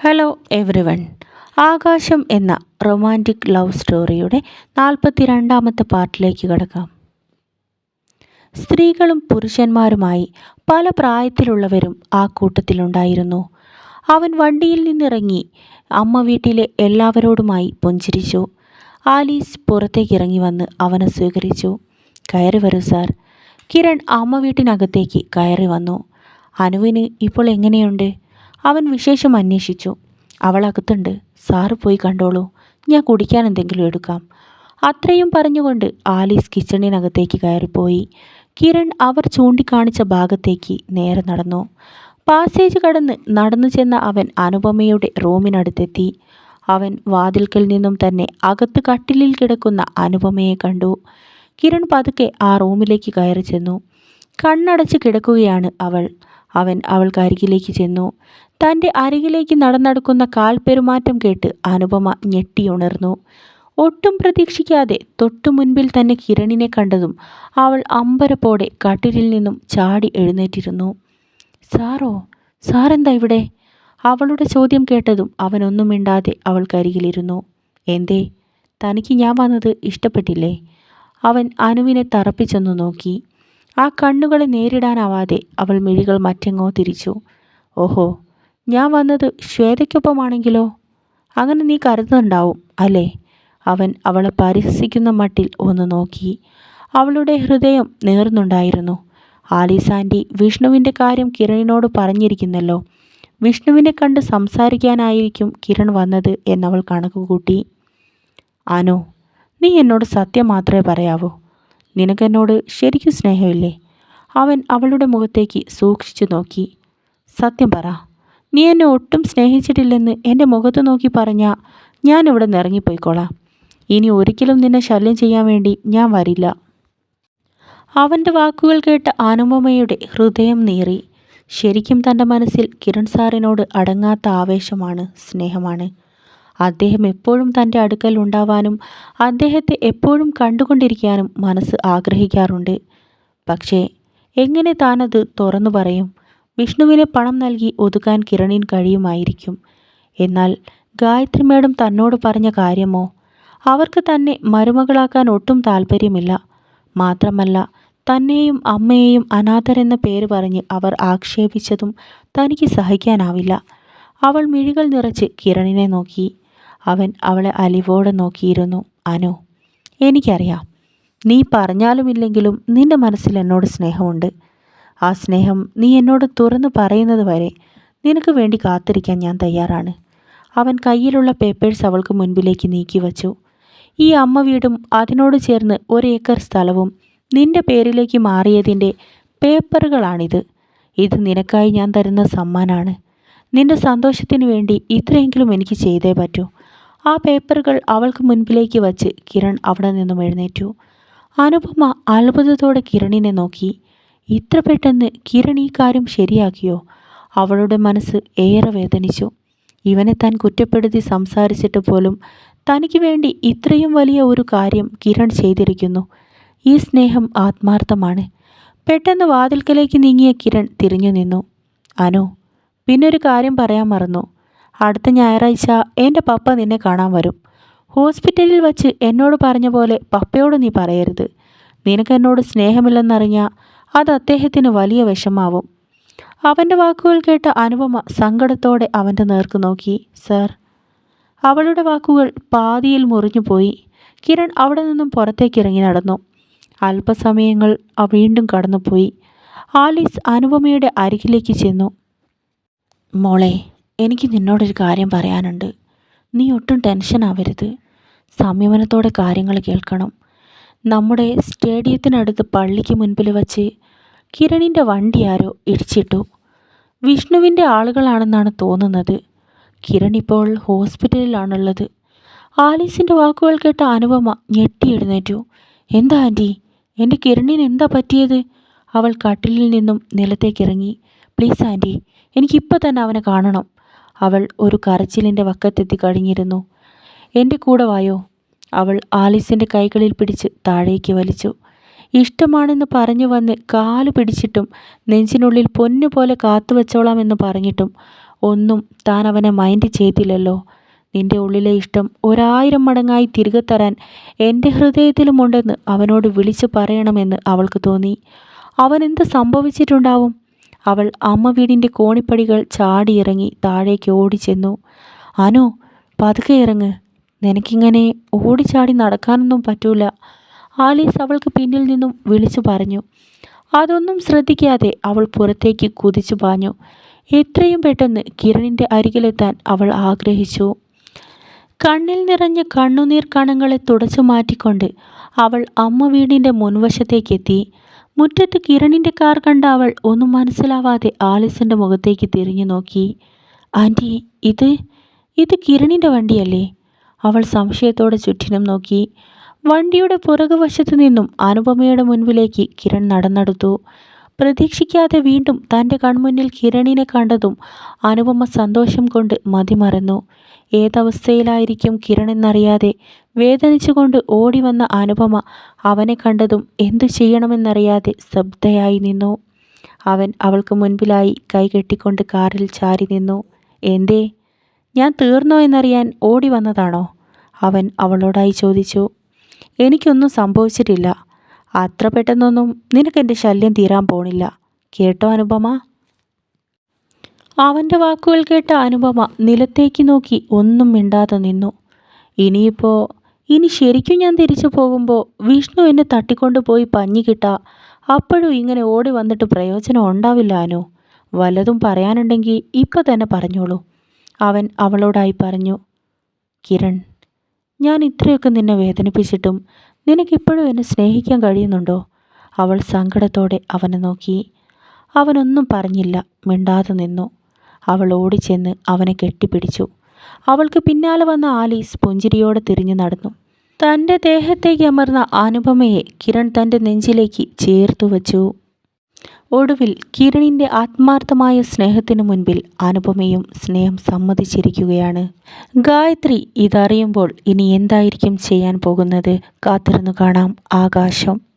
Hello every one ആകാശം എന്ന romantic love സ്റ്റോറിയുടെ നാൽപ്പത്തി രണ്ടാമത്തെ പാർട്ടിലേക്ക് കിടക്കാം. സ്ത്രീകളും പുരുഷന്മാരുമായി പല പ്രായത്തിലുള്ളവരും ആ കൂട്ടത്തിലുണ്ടായിരുന്നു. അവൻ വണ്ടിയിൽ നിന്നിറങ്ങി അമ്മ വീട്ടിലെ എല്ലാവരോടുമായി പുഞ്ചിരിച്ചു. ആലീസ് പുറത്തേക്ക് ഇറങ്ങി വന്ന് അവനെ സ്വീകരിച്ചു. കയറി വരൂ സാർ. കിരൺ അമ്മ വീട്ടിനകത്തേക്ക് കയറി വന്നു. അനുവിന് ഇപ്പോൾ എങ്ങനെയുണ്ട്? അവൻ വിശേഷം അന്വേഷിച്ചു. അവൾ അകത്തുണ്ട് സാറ് പോയി കണ്ടോളൂ ഞാൻ കുടിക്കാൻ എന്തെങ്കിലും എടുക്കാം. അത്രയും പറഞ്ഞുകൊണ്ട് ആലീസ് കിച്ചണിനകത്തേക്ക് കയറിപ്പോയി. കിരൺ അവർ ചൂണ്ടിക്കാണിച്ച ഭാഗത്തേക്ക് നേരെ നടന്നു. പാസേജ് കടന്ന് നടന്നു ചെന്ന അവൻ അനുപമയുടെ റൂമിനടുത്തെത്തി. അവൻ വാതിൽക്കൽ നിന്നും തന്നെ അകത്ത് കട്ടിലിൽ കിടക്കുന്ന അനുപമയെ കണ്ടു. കിരൺ പതുക്കെ ആ റൂമിലേക്ക് കയറി ചെന്നു. കണ്ണടച്ച് കിടക്കുകയാണ് അവൾ. അവൻ അവൾക്കരികിലേക്ക് ചെന്നു. തന്റെ അരികിലേക്ക് നടന്നടക്കുന്ന കാൽപെരുമാറ്റം കേട്ട് അനുപമ ഞെട്ടിയുണർന്നു. ഒട്ടും പ്രതീക്ഷിക്കാതെ തൊട്ടു മുൻപിൽ തന്നെ കിരണിനെ കണ്ടതും അവൾ അമ്പരപ്പോടെ കട്ടിലിൽ നിന്നും ചാടി എഴുന്നേറ്റിരുന്നു. സാറോ സാറെന്താ ഇവിടെ? അവളുടെ ചോദ്യം കേട്ടതും അവനൊന്നും മിണ്ടാതെ അവൾക്കരികിലിരുന്നു. എന്തേ തനിക്ക് ഞാൻ വന്നത് ഇഷ്ടപ്പെട്ടില്ലേ? അവൻ അനുവിനെ തറപ്പിച്ചൊന്നു നോക്കി. ആ കണ്ണുകളെ നേരിടാനാവാതെ അവൾ മിഴികൾ മറ്റെങ്ങോ തിരിച്ചു. ഓഹോ ഞാൻ വന്നത് ശ്വേതയ്ക്കൊപ്പമാണെങ്കിലോ? അങ്ങനെ നീ കരുതുന്നുണ്ടാവും അല്ലേ? അവൻ അവളെ പരിഹസിക്കുന്ന മട്ടിൽ ഒന്ന് നോക്കി. അവളുടെ ഹൃദയം നേർന്നുണ്ടായിരുന്നു. ആലിസാന്റി വിഷ്ണുവിന്റെ കാര്യം കിരണിനോട് പറഞ്ഞിരിക്കുന്നല്ലോ. വിഷ്ണുവിനെ കണ്ട് സംസാരിക്കാനായിരിക്കും കിരൺ വന്നത് എന്നവൾ കണക്കുകൂട്ടി. ആനോ നീ എന്നോട് സത്യം മാത്രമേ പറയാവൂ. നിനക്കെന്നോട് ശരിക്കും സ്നേഹമില്ലേ? അവൻ അവളുടെ മുഖത്തേക്ക് സൂക്ഷിച്ചു നോക്കി. സത്യം പറ നീ എന്നെ ഒട്ടും സ്നേഹിച്ചിട്ടില്ലെന്ന് എന്റെ മുഖത്ത് നോക്കി പറഞ്ഞാൽ ഞാൻ ഇവിടെ നിന്ന് ഇറങ്ങിപ്പോയിക്കോളാം. ഇനി ഒരിക്കലും നിന്നെ ശല്യം ചെയ്യാൻ വേണ്ടി ഞാൻ വരില്ല. അവന്റെ വാക്കുകൾ കേട്ട അനുപമയുടെ ഹൃദയം നീറി. ശരിക്കും തന്റെ മനസ്സിൽ കിരൺ സാറിനോട് അടങ്ങാത്ത ആവേശമാണ് സ്നേഹമാണ്. അദ്ദേഹം എപ്പോഴും തന്റെ അടുക്കൽ ഉണ്ടാവാനും അദ്ദേഹത്തെ എപ്പോഴും കണ്ടുകൊണ്ടിരിക്കാനും മനസ്സ് ആഗ്രഹിക്കാറുണ്ട്. പക്ഷേ എങ്ങനെ താനത് തുറന്നു പറയും? വിഷ്ണുവിനെ പണം നൽകി ഒതുക്കാൻ കിരണിൻ കഴിയുമായിരിക്കും. എന്നാൽ ഗായത്രി മേഡം തന്നോട് പറഞ്ഞ കാര്യമോ? അവർക്ക് തന്നെ മരുമകളാക്കാൻ ഒട്ടും താല്പര്യമില്ല മാത്രമല്ല തന്നെയും അമ്മയെയും അനാഥരെന്ന പേര് പറഞ്ഞ് അവർ ആക്ഷേപിച്ചതും തനിക്ക് സഹിക്കാനാവില്ല. അവൾ മിഴികൾ നിറച്ച് കിരണിനെ നോക്കി. അവൻ അവളെ അലിവോടെ നോക്കിയിരുന്നു. അനു എനിക്കറിയാം. നീ പറഞ്ഞാലും ഇല്ലെങ്കിലും നിന്റെ മനസ്സിൽ എന്നോട് സ്നേഹമുണ്ട്. ആ സ്നേഹം നീ എന്നോട് തുറന്നു പറയുന്നത് വരെ നിനക്ക് വേണ്ടി കാത്തിരിക്കാൻ ഞാൻ തയ്യാറാണ്. അവൻ കയ്യിലുള്ള പേപ്പേഴ്സ് അവൾക്ക് മുൻപിലേക്ക് നീക്കി വച്ചു. ഈ അമ്മ വീടും അതിനോട് ചേർന്ന് ഒരേക്കർ സ്ഥലവും നിന്റെ പേരിലേക്ക് മാറിയതിന്റെ പേപ്പറുകളാണിത്. ഇത് നിനക്കായി ഞാൻ തരുന്ന സമ്മാനാണ്. നിന്റെ സന്തോഷത്തിന് വേണ്ടി ഇത്രയെങ്കിലും എനിക്ക് ചെയ്തേ പറ്റൂ. ആ പേപ്പറുകൾ അവൾക്ക് മുൻപിലേക്ക് വച്ച് കിരൺ അവിടെ നിന്നും എഴുന്നേറ്റു. അനുപമ അത്ഭുതത്തോടെ കിരണിനെ നോക്കി. ഇത്ര പെട്ടെന്ന് കിരൺ ഈ കാര്യം ശരിയാക്കിയോ? അവളുടെ മനസ്സ് ഏറെ വേദനിച്ചു. ഇവനെ താൻ കുറ്റപ്പെടുത്തി സംസാരിച്ചിട്ട് പോലും തനിക്ക് വേണ്ടി ഇത്രയും വലിയ ഒരു കാര്യം കിരൺ ചെയ്തിരിക്കുന്നു. ഈ സ്നേഹം ആത്മാർത്ഥമാണ്. പെട്ടെന്ന് വാതിൽക്കലേക്ക് നീങ്ങിയ കിരൺ തിരിഞ്ഞു നിന്നു. അനു പിന്നൊരു കാര്യം പറയാൻ മറന്നു. അടുത്ത ഞായറാഴ്ച എന്റെ പപ്പ നിന്നെ കാണാൻ വരും. ഹോസ്പിറ്റലിൽ വച്ച് എന്നോട് പറഞ്ഞ പോലെ പപ്പയോട് നീ പറയരുത്. നിനക്ക് എന്നോട് സ്നേഹമില്ലെന്നറിഞ്ഞാൽ അത് അദ്ദേഹത്തിന് വലിയ വിഷമാവും. അവന്റെ വാക്കുകൾ കേട്ട അനുപമ സങ്കടത്തോടെ അവന്റെ നേർക്ക് നോക്കി. സർ അവളുടെ വാക്കുകൾ പാതിയിൽ മുറിഞ്ഞു പോയി. കിരൺ അവിടെ നിന്നും പുറത്തേക്ക് ഇറങ്ങി നടന്നു. അല്പസമയങ്ങൾ വീണ്ടും കടന്നുപോയി. ആലീസ് അനുപമയുടെ അരികിലേക്ക് ചെന്നു. മോളെ എനിക്ക് നിന്നോടൊരു കാര്യം പറയാനുണ്ട്. നീ ഒട്ടും ടെൻഷൻ ആവരുത്. സംയമനത്തോടെ കാര്യങ്ങൾ കേൾക്കണം. നമ്മുടെ സ്റ്റേഡിയത്തിനടുത്ത് പള്ളിക്ക് മുൻപിൽ വച്ച് കിരണിന്റെ വണ്ടി ആരോ ഇടിച്ചിട്ടു. വിഷ്ണുവിന്റെ ആളുകളാണെന്നാണ് തോന്നുന്നത്. കിരൺ ഇപ്പോൾ ഹോസ്പിറ്റലിലാണുള്ളത്. ആലീസിന്റെ വാക്കുകൾ കേട്ട അനുപമ ഞെട്ടി എഴുന്നേറ്റു എന്താ ആന്റി എന്റെ കിരണിന് എന്താ പറ്റിയത്? അവൾ കട്ടിലിൽ നിന്നും നിലത്തേക്കിറങ്ങി പ്ലീസ് ആന്റി എനിക്കിപ്പോൾ തന്നെ അവനെ കാണണം. അവൾ ഒരു കരച്ചിലിന്റെ വക്കത്തെത്തി കഴിഞ്ഞിരുന്നു എന്റെ കൂടെ വായോ? അവൾ ആലീസിന്റെ കൈകളിൽ പിടിച്ച് താഴേക്ക് വലിച്ചു. ഇഷ്ടമാണെന്ന് പറഞ്ഞു വന്ന് കാൽ പിടിച്ചിട്ടും നെഞ്ചിനുള്ളിൽ പൊന്നുപോലെ കാത്തുവച്ചോളാമെന്ന് പറഞ്ഞിട്ടും ഒന്നും താൻ അവനെ മൈൻഡ് ചെയ്തില്ലല്ലോ. നിന്റെ ഉള്ളിലെ ഇഷ്ടം ഒരായിരം മടങ്ങായി തിരികെ തരാൻ എന്റെ ഹൃദയത്തിലുമുണ്ടെന്ന് അവനോട് വിളിച്ചു പറയണമെന്ന് അവൾക്ക് തോന്നി. അവൻ എന്ത് സംഭവിച്ചിട്ടുണ്ടാവും? അവൾ അമ്മ വീടിന്റെ കോണിപ്പടികൾ ചാടിയിറങ്ങി താഴേക്ക് ഓടിച്ചെന്നു. അനു പതുക്കെ ഇറങ്ങ്. നിനക്കിങ്ങനെ ഓടിച്ചാടി നടക്കാനൊന്നും പറ്റൂല. ആലീസ് അവൾക്ക് പിന്നിൽ നിന്നും വിളിച്ചു പറഞ്ഞു. അതൊന്നും ശ്രദ്ധിക്കാതെ അവൾ പുറത്തേക്ക് കുതിച്ചു പാഞ്ഞു. എത്രയും പെട്ടെന്ന് കിരണിന്റെ അരികിലെത്താൻ അവൾ ആഗ്രഹിച്ചു. കണ്ണിൽ നിറഞ്ഞ കണ്ണുനീർ കണങ്ങളെ തുടച്ചു മാറ്റിക്കൊണ്ട് അവൾ അമ്മ വീടിന്റെ മുൻവശത്തേക്കെത്തി. മുറ്റത്ത് കിരണിന്റെ കാർ കണ്ട അവൾ ഒന്നും മനസ്സിലാവാതെ ആലിസിന്റെ മുഖത്തേക്ക് തിരിഞ്ഞു നോക്കി. ആന്റി ഇത് ഇത് കിരണിന്റെ വണ്ടിയല്ലേ? അവൾ സംശയത്തോടെ ചുറ്റിനും നോക്കി. വണ്ടിയുടെ പുറകുവശത്തു നിന്നും അനുപമയുടെ മുൻപിലേക്ക് കിരൺ നടന്നെടുത്തു. പ്രതീക്ഷിക്കാതെ വീണ്ടും തന്റെ കൺമുന്നിൽ കിരണിനെ കണ്ടതും അനുപമ സന്തോഷം കൊണ്ട് മതിമറന്നു. ഏതവസ്ഥയിലായിരിക്കും കിരൺ എന്നറിയാതെ വേദനിച്ചുകൊണ്ട് ഓടി വന്ന അനുപമ അവനെ കണ്ടതും എന്തു ചെയ്യണമെന്നറിയാതെ ശബ്ദയായി നിന്നു. അവൻ അവൾക്ക് മുൻപിലായി കൈകെട്ടിക്കൊണ്ട് കാറിൽ ചാരി നിന്നു. എന്തേ ഞാൻ തീർന്നോ എന്നറിയാൻ ഓടി വന്നതാണോ? അവൻ അവളോടായി ചോദിച്ചു. എനിക്കൊന്നും സംഭവിച്ചിട്ടില്ല. അത്ര പെട്ടെന്നൊന്നും നിനക്കെന്റെ ശല്യം തീരാൻ പോണില്ല. കേട്ടോ അനുപമ? അവന്റെ വാക്കുകൾ കേട്ട അനുപമ നിലത്തേക്ക് നോക്കി ഒന്നും മിണ്ടാതെ നിന്നു. ഇനിയിപ്പോൾ ഇനി ശരിക്കും ഞാൻ തിരിച്ചു പോകുമ്പോൾ വിഷ്ണു എന്നെ തട്ടിക്കൊണ്ട് പോയി പഞ്ഞി കിട്ടാ. അപ്പോഴും ഇങ്ങനെ ഓടി വന്നിട്ട് പ്രയോജനം ഉണ്ടാവില്ല അനു. വല്ലതും പറയാനുണ്ടെങ്കിൽ ഇപ്പം തന്നെ പറഞ്ഞോളൂ. അവൻ അവളോടായി പറഞ്ഞു കിരൺ ഞാൻ ഇത്രയൊക്കെ നിന്നെ വേദനിപ്പിച്ചിട്ടും നിനക്കിപ്പോഴും എന്നെ സ്നേഹിക്കാൻ കഴിയുന്നുണ്ടോ? അവൾ സങ്കടത്തോടെ അവനെ നോക്കി. അവനൊന്നും പറഞ്ഞില്ല മിണ്ടാതെ നിന്നു. അവൾ ഓടിച്ചെന്ന് അവനെ കെട്ടിപ്പിടിച്ചു. അവൾക്ക് പിന്നാലെ വന്ന ആലീസ് പുഞ്ചിരിയോടെ തിരിഞ്ഞു നടന്നു. തന്റെ ദേഹത്തേക്ക് അമർന്ന അനുപമയെ കിരൺ തന്റെ നെഞ്ചിലേക്ക് ചേർത്തു വച്ചു. ഒടുവിൽ കിരണിന്റെ ആത്മാർത്ഥമായ സ്നേഹത്തിനു മുൻപിൽ അനുപമയും സ്നേഹം സമ്മതിച്ചിരിക്കുകയാണ്. ഗായത്രി ഇതറിയുമ്പോൾ ഇനി എന്തായിരിക്കും ചെയ്യാൻ പോകുന്നത്? കാത്തിരുന്നു കാണാം ആകാശം.